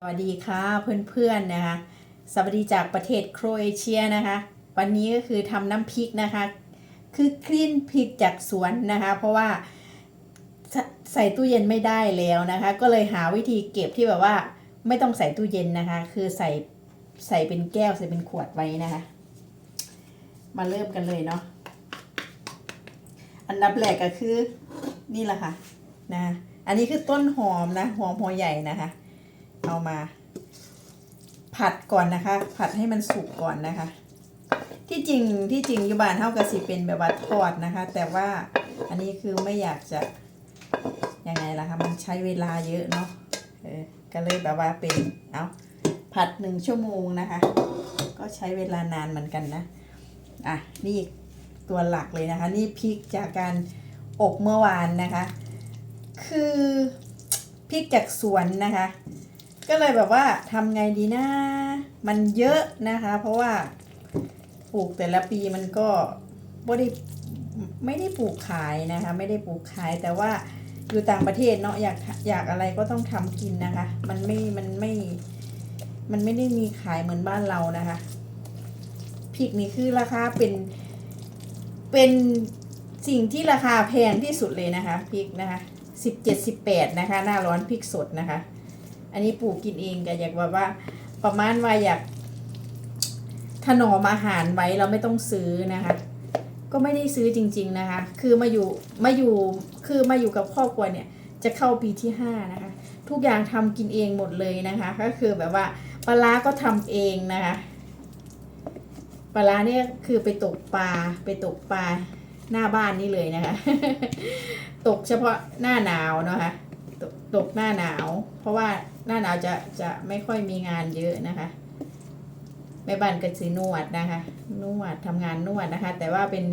สวัสดีค่ะเพื่อนๆนะคะ สวัสดีจากประเทศโครเอเชียนะคะ วันนี้ก็คือทำน้ำพริกนะคะ คือคลีนพริกจากสวนนะคะ เพราะว่าใส่ตู้เย็นไม่ได้แล้วนะคะ ก็เลยหาวิธีเก็บที่แบบว่าไม่ต้องใส่ตู้เย็นนะคะ คือใส่ใส่เป็นแก้วใส่เป็นขวดไว้นะคะ มาเริ่มกันเลยเนาะอันดับแรกก็คือนี่แหละค่ะนะอันนี้คือต้นหอมนะหอมหัวใหญ่นะคะ เอามา ผัดก่อนนะคะ ผัดให้มันสุกก่อนนะคะ ที่จริงที่จริงยูบานเท่ากับสิเป็นแบบว่าทอดนะคะ แต่ว่าอันนี้คือไม่อยากจะยังไงล่ะคะมันใช้เวลาเยอะเนาะเออก็เลยแบบว่าเป็นเอาผัดหนึ่งชั่วโมงนะคะ ก็ใช้เวลานานเหมือนกันนะอะนี่ตัวหลักเลยนะคะ นี่พริกจากการอบเมื่อวานนะคะ คือพริกจากสวนนะคะ ก็เลยแบบว่าทำไงดีนะ มันเยอะนะคะ เพราะว่าปลูกแต่ละปีมันก็ไม่ได้ไม่ได้ปลูกขายนะคะ ไม่ได้ปลูกขายแต่ว่าอยู่ต่างประเทศเนาะอยากอยากอะไรก็ต้องทำกินนะคะ มันไม่มันไม่ มันไม่ได้มีขายเหมือนบ้านเรานะคะพริกนี่คือราคาเป็นเป็นสิ่งที่ราคาแพงที่สุดเลยนะคะพริกนะคะสิบเจ็ดสิบแปดนะคะ หน้าร้อนพริกสดนะคะ อันนี้ปลูกกินเองก็อยากแบบว่า ประมาณว่าอยากถนอมอาหารไว้เราไม่ต้องซื้อนะคะ ก็ไม่ได้ซื้อจริง ๆนะคะ คือมาอยู่มาอยู่คือมาอยู่กับครอบครัวเนี่ยจะเข้าปีที่ห้านะคะ ทุกอย่างทำกินเองหมดเลยนะคะ ก็คือแบบว่าปลาก็ทำเองนะคะปลาเนี่ยคือไปตกปลาไปตกปลาหน้าบ้านนี่เลยนะคะ ตกเฉพาะหน้าหนาวเนาะคะ ตกตกหน้าหนาว เพราะว่าหน้าหนาวจะจะไม่ค่อยมีงานเยอะนะคะแม่บ้านก็จะนวดนะคะ นวดทำงานนวดนะคะ แต่ว่าเป็น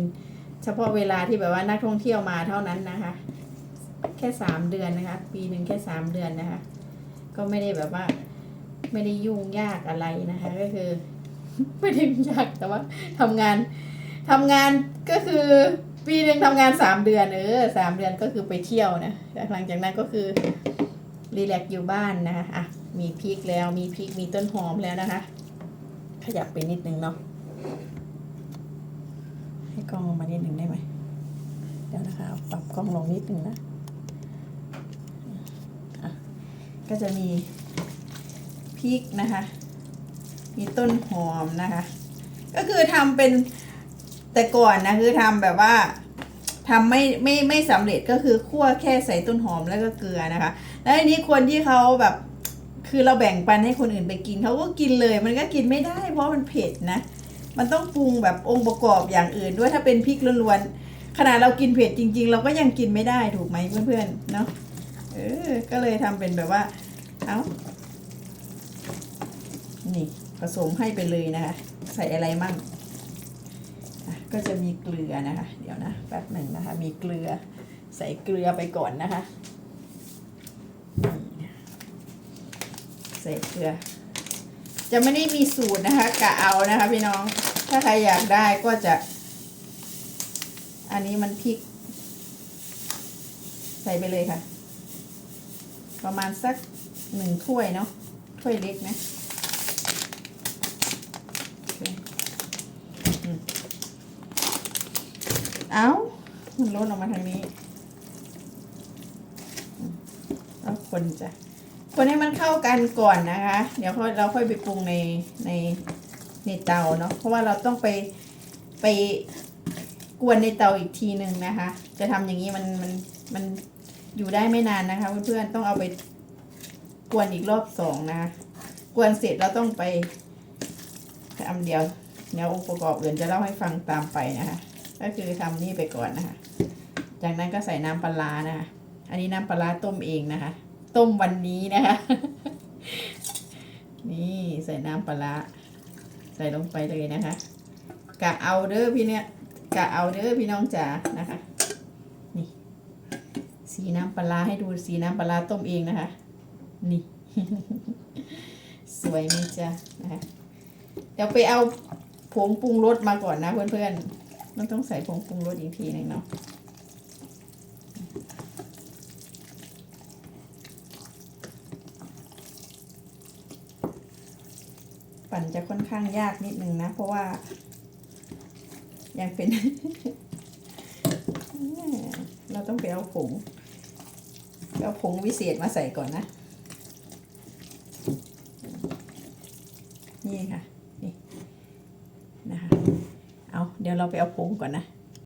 เฉพาะเวลาที่แบบว่านักท่องเที่ยวมาเท่านั้นนะคะ แค่สามเดือนนะคะ ปีหนึ่งแค่สามเดือนนะคะ ก็ไม่ได้แบบว่า ไม่ได้ยุ่งยากอะไรนะคะ ก็คือ ไม่ได้ยุ่งยากแต่ว่าทำงานทำงานก็คือ ปีหนึ่งทำงานสามเดือนเออสามเดือนก็คือไปเที่ยวนะหลังจากนั้นก็คือรีแลกซ์อยู่บ้านนะคะอะมีพริกแล้วมีพริกมีต้นหอมแล้วนะคะ ขยับไปนิดนึงเนาะให้กล้องลงมานิดนึงได้ไหมเดี๋ยวนะคะปรับกล้องลงนิดนึงนะอะก็จะมีพริกนะคะ มีต้นหอมนะคะ ก็คือทำเป็น แต่ก่อนนะคือทำแบบว่าทำไม่ไม่ไม่สำเร็จก็คือคั่วแค่ใส่ต้นหอมแล้วก็เกลือนะคะ แล้วอันนี้คนที่เขาแบบคือเราแบ่งปันให้คนอื่นไปกินเขาก็กินเลย มันก็กินไม่ได้ เพราะมันเผ็ดนะ มันต้องปรุงแบบองค์ประกอบอย่างอื่นด้วยถ้าเป็นพริกล้วนๆขนาดเรากินเผ็ดจริง ๆ เราก็ยังกินไม่ได้ถูกไหมเพื่อนๆเนาะเออก็เลยทำเป็นแบบว่าเอานี่ผสมให้ไปเลยนะคะ ใส่อะไรมั่ง ก็จะมีเกลือนะคะ เดี๋ยวนะแป๊บหนึ่งนะคะ มีเกลือใส่เกลือไปก่อนนะคะ ใส่เกลือ จะไม่ได้มีสูตรนะคะกะเอานะคะพี่น้อง ถ้าใครอยากได้ก็จะ อันนี้มันพริก ใส่ไปเลยค่ะ ประมาณสักหนึ่งถ้วยเนาะถ้วยเล็กนะโอ เคเอ้ามันล้นออกมาทางนี้แล้วคนจะคนให้มันเข้ากันก่อนนะคะ เดี๋ยวค่อยเราค่อยไปปรุงในในในเตาเนาะ เพราะว่าเราต้องไปไปกวนในเตาอีกทีหนึ่งนะคะ จะทำอย่างนี้มันมันมันอยู่ได้ไม่นานนะคะเพื่อนๆต้องเอาไปกวนอีกรอบสองนะคะกวนเสร็จเราต้องไปทำเดียวเดี๋ยวองค์ประกอบอื่นจะเล่าให้ฟังตามไปนะคะ ก็คือทำนี่ไปก่อนนะคะ จากนั้นก็ใส่น้ำปลานะคะ อันนี้น้ำปลาต้มเองนะคะ ต้มวันนี้นะคะ นี่ใส่น้ำปลาใส่ลงไปเลยนะคะ กะเอาเด้อพี่เนี่ยกะเอาเด้อพี่น้องจ๋านะคะ นี่ สีน้ำปลาให้ดูสีน้ำปลาร้าต้มเองนะคะ นี่ สวยไหมจ๊ะนะคะ เดี๋ยวไปเอาผงปรุงรสมาก่อนนะเพื่อนๆ มันต้องใส่ผงปรุงรสอีกทีหนึ่งเนาะปั่นจะค่อนข้างยากนิดนึงนะ เพราะว่า ยังเป็น เราต้องไปเอาผงเอาผงวิเศษมาใส่ก่อนนะ นี่ค่ะ นี่นะคะ เดี๋ยวเราไปเอาผงก่อนนะ